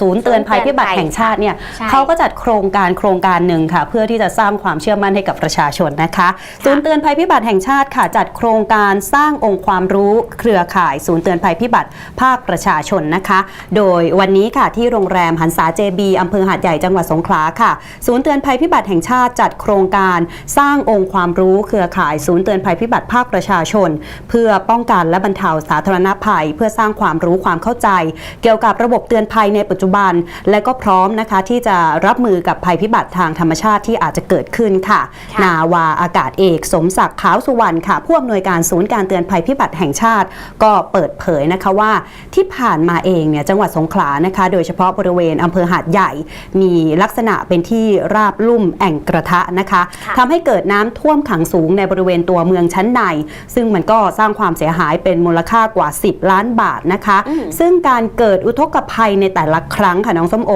ศูนย์เตือนภัยพิบัติแห่งชาติเนี่ยใช่ เขาก็จัดโครงการโครงการหนึ่งค่ะ เพื่อที่จะสร้างความเชื่อมั่นให้กับประชาชนนะคะ ศูนย์เตือนภัยพิบัติแห่งชาติค่ะ จัดโครงการสร้างองค์ความรู้เครือข่ายศูนย์เตือนภัยพิบัติภาคประชาชนนะคะ โดยวันนี้ค่ะที่โรงแรมหันษาเจบีอำเภอหาดใหญ่จังหวัดสงขลาค่ะ ศูนย์เตือนภัยพิบัติแห่งชาติจัดโครงการสร้างองค์ความรู้เครือข่ายศูนย์เตือนภัยพิบัติภาคประชาชน เพื่อป้องกันและบรรเทาสาธารณภัย เพื่อสร้างความรู้ความเข้าใจ เกี่ยวกับระบบเตือนภัยในปัจจุบันและก็พร้อมนะคะที่จะรับมือกับภัยพิบัติทางธรรมชาติที่อาจจะเกิดขึ้นค่ะค่ะ นาวาอากาศเอก สมศักดิ์ขาวสุวรรณค่ะ ผู้อำนวยการศูนย์การเตือนภัยพิบัติแห่งชาติ ก็เปิดเผยนะคะว่าที่ผ่านมาเองเนี่ยจังหวัดสงขลานะคะ โดยเฉพาะบริเวณอำเภอหาดใหญ่ มีลักษณะเป็นที่ราบลุ่มแอ่งกระทะนะคะค่ะทำให้เกิดน้ำท่วมขังสูงในบริเวณตัวเมืองชั้นใน ซึ่งมันก็สร้างความเสียหายเป็นมูลค่ากว่า 10 ล้านบาทนะคะอืมซึ่งการเกิดอุทกภัยในแต่ละครั้งค่ะน้องส้มโอ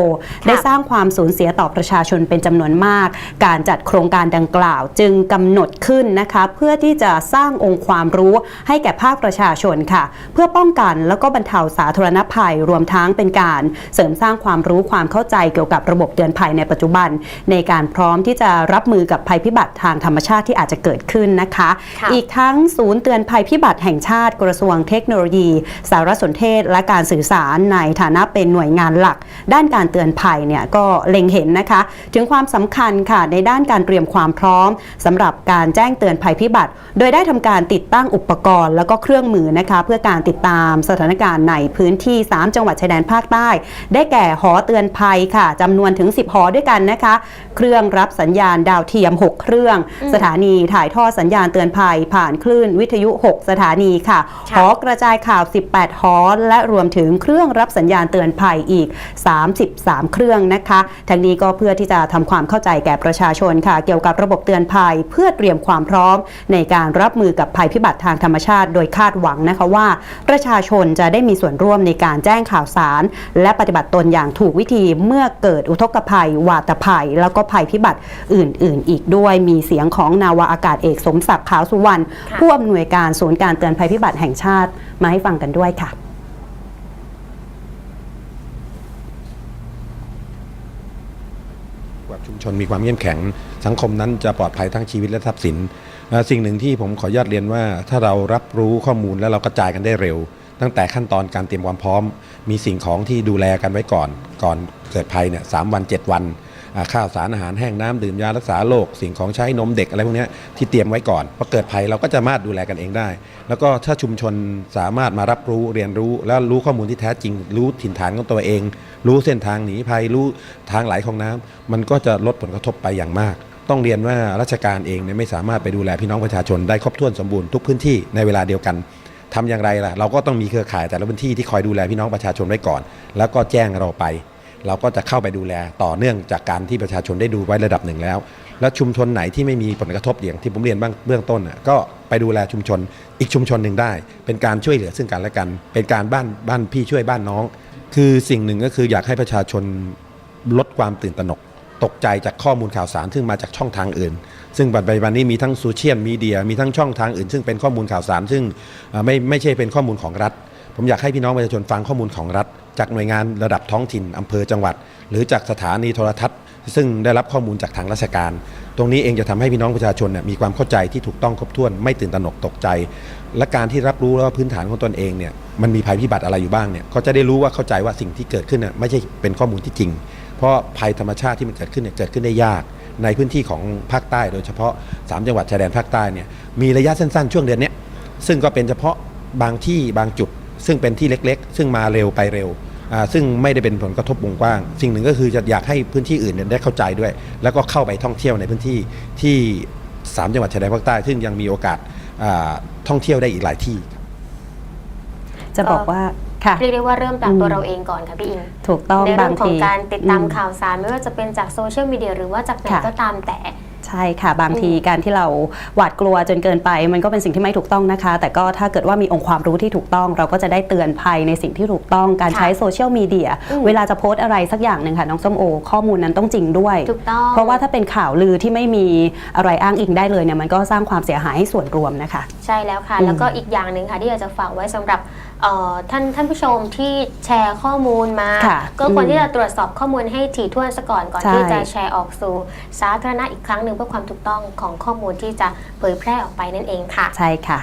ได้สร้างความสูญเสียต่อประชาชนเป็นจำนวนมาก การจัดโครงการดังกล่าว จึงกำหนดขึ้นนะคะ เพื่อที่จะสร้างองค์ความรู้ให้แก่ภาคประชาชนค่ะ เพื่อป้องกันแล้วก็บรรเทาสาธารณภัยรวมทั้งเป็นการ เสริมสร้างความรู้ความเข้าใจเกี่ยวกับระบบเตือนภัยในปัจจุบัน ในการพร้อมที่จะรับมือกับภัยพิบัติทางธรรมชาติที่อาจจะเกิดขึ้นนะคะค่ะอีกทั้งศูนย์เตือนภัยพิบัติแห่งชาติกระทรวงเทคโนโลยี สารสนเทศ และการสื่อสารในฐานะเป็นหน่วยงานหลัก ด้านการเตือนภัยเนี่ยก็เล็งเห็นนะคะ ถึงความสำคัญค่ะในด้านการเตรียมความพร้อมสำหรับการแจ้งเตือนภัยพิบัติ โดยได้ทำการติดตั้งอุปกรณ์ แล้วก็เครื่องมือนะคะ เพื่อการติดตามสถานการณ์ในพื้นที่ 3 จังหวัดชายแดนภาคใต้ ได้แก่หอเตือนภัยค่ะจำนวนถึง 10 หอด้วยกันนะคะ เครื่องรับสัญญาณดาวเทียม 6 เครื่องอืมสถานีถ่ายทอดสัญญาณเตือนภัย ผ่านคลื่นวิทยุ 6 สถานีค่ะค่ะ หอกระจายข่าว 18 หอ และรวมถึงเครื่องรับสัญญาณเตือนภัยอีก33 เครื่องนะคะทั้งนี้ก็เพื่อที่จะทำความเข้าใจแก่ประชาชนค่ะ เกี่ยวกับระบบเตือนภัย เพื่อเตรียมความพร้อม ในการรับมือกับภัยพิบัติทางธรรมชาติ โดยคาดหวังนะคะว่า ประชาชนจะได้มีส่วนร่วมในการแจ้งข่าวสาร และปฏิบัติตนอย่างถูกวิธีเมื่อเกิดอุทกภัย วาตภัย แล้วก็ภัยพิบัติอื่น ๆ อีกด้วยมีเสียงของนาวาอากาศเอกสมศักดิ์ขาวสุวรรณผู้อำนวยการศูนย์การเตือนภัยพิบัติแห่งชาติมาให้ฟังกันด้วยค่ะ ว่า ชนมีความเข้มแข็ง สังคมนั้นจะปลอดภัยทั้งชีวิตและทรัพย์สิน สิ่งหนึ่งที่ผมขออนุญาตเรียนว่า ถ้าเรารับรู้ข้อมูลแล้วเรากระจายกันได้เร็ว ตั้งแต่ขั้นตอนการเตรียมความพร้อม มีสิ่งของที่ดูแลกันไว้ก่อน ก่อนเกิดภัยเนี่ยสามวัน 7 วัน ข้าวสารอาหารแห้งน้ำดื่มยารักษาโรคสิ่งของใช้นมเด็กอะไรพวกนี้ที่เตรียมไว้ก่อนพอเกิดภัยเราก็จะมาดูแลกันเองได้ แล้วก็ถ้าชุมชนสามารถมารับรู้เรียนรู้ แล้วรู้ข้อมูลที่แท้จริง รู้ถิ่นฐานของตัวเอง รู้เส้นทางหนีภัยรู้ทางไหลของน้ำมันก็จะลดผลกระทบไปอย่างมาก ต้องเรียนว่าราชการเองเนี่ยไม่สามารถไปดูแลพี่น้องประชาชนได้ครบถ้วนสมบูรณ์ทุกพื้นที่ในเวลาเดียวกันทำอย่างไรล่ะ เราก็ต้องมีเครือข่ายแต่ละพื้นที่ที่คอยดูแลพี่น้องประชาชนไว้ก่อน แล้วก็แจ้งเราไป เราก็จะเข้าไปดูแลต่อเนื่องจากการที่ประชาชนได้ดูไว้ระดับหนึ่งแล้ว แล้วชุมชนไหนที่ไม่มีผลกระทบอย่างที่ผมเรียนบ้างเบื้องต้นน่ะก็ไปดูแลชุมชนอีกชุมชนหนึ่งได้ เป็นการช่วยเหลือซึ่งกันและกัน เป็นการบ้านบ้านพี่ช่วยบ้านน้อง คือสิ่งหนึ่งก็คืออยากให้ประชาชนลดความตื่นตระหนก ตกใจจากข้อมูลข่าวสารซึ่งมาจากช่องทางอื่น ซึ่งปัจจุบันนี้มีทั้งโซเชียลมีเดียมีทั้งช่องทางอื่น ซึ่งเป็นข้อมูลข่าวสารซึ่งไม่ไม่ใช่เป็นข้อมูลของรัฐ ผมอยากให้พี่น้องประชาชนฟังข้อมูลของรัฐ จากหน่วยงานระดับท้องถิ่นอำเภอจังหวัด หรือจากสถานีโทรทัศน์ ซึ่งได้รับข้อมูลจากทางราชการ ตรงนี้เองจะทำให้พี่น้องประชาชนมีความเข้าใจที่ถูกต้องครบถ้วนไม่ตื่นตระหนกตกใจ และการที่รับรู้แล้วว่าพื้นฐานของตนเองเนี่ยมันมีภัยพิบัติอะไรอยู่บ้างเนี่ยก็จะได้รู้ว่าเข้าใจว่าสิ่งที่เกิดขึ้นน่ะไม่ใช่เป็นข้อมูลที่จริง เพราะภัยธรรมชาติที่มันเกิดขึ้นเนี่ยเกิดขึ้นได้ยากในพื้นที่ของภาคใต้ โดยเฉพาะ 3 จังหวัดชายแดนภาคใต้เนี่ยมีระยะสั้นๆ ช่วงเดือนนี้ซึ่งก็เป็นเฉพาะบางที่บางจุด ซึ่งเป็นที่เล็กๆ ซึ่งมาเร็วไปเร็วอ่าซึ่งไม่ได้เป็นผลกระทบวงกว้าง สิ่งหนึ่งก็คือจะอยากให้พื้นที่อื่นเนี่ยได้เข้าใจด้วย แล้วก็เข้าไปท่องเที่ยวในพื้นที่ที่ 3 จังหวัดชายแดนภาคใต้ ซึ่งยังมีโอกาสอ่าท่องเที่ยวได้อีกหลายที่ จะบอกว่าค่ะเรียกได้ว่าเริ่มจากตัวอืมเราเองก่อนค่ะพี่อิงถูกต้องในเรื่บาองงของทีการติดตามอืข่าวสารไม่ว่าจะเป็นจากโซเชียลมีเดียหรือว่าจากไหนค่ะก็ตามแต่ใช่ค่ะ บางทีการที่เราหวาดกลัวจนเกินไป มันก็เป็นสิ่งที่ไม่ถูกต้องนะคะ แต่ก็ถ้าเกิดว่ามีองค์ความรู้ที่ถูกต้อง เราก็จะได้เตือนภัยในสิ่งที่ถูกต้องการค่ะใช้โซเชียลมีเดียอืมเวลาจะโพสต์อะไรสักอย่างหนึ่งค่ะน้องส้มโอ ข้อมูลนั้นต้องจริงด้วย ถูกต้อง เพราะว่าถ้าเป็นข่าวลือที่ไม่มีอะไรอ้างอิงได้เลยเนี่ยมันก็สร้างความเสียหายให้ส่วนรวมนะคะ ใช่แล้วค่ะอืมแล้วก็อีกอย่างหนึ่งค่ะที่อยากจะฝากไว้สำหรับ เอ่อท่านท่านผู้ชมที่แชร์ข้อมูลมา ค่ะก็ควรอืมที่จะตรวจสอบข้อมูลให้ถี่ถ้วนซะก่อนก่อนใช่ ที่จะแชร์ออกสู่ สาธารณะอีกครั้งหนึ่งเพื่อความถูกต้องของข้อมูลที่จะเผยแพร่ออกไปนั่นเองค่ะ ใช่ค่ะ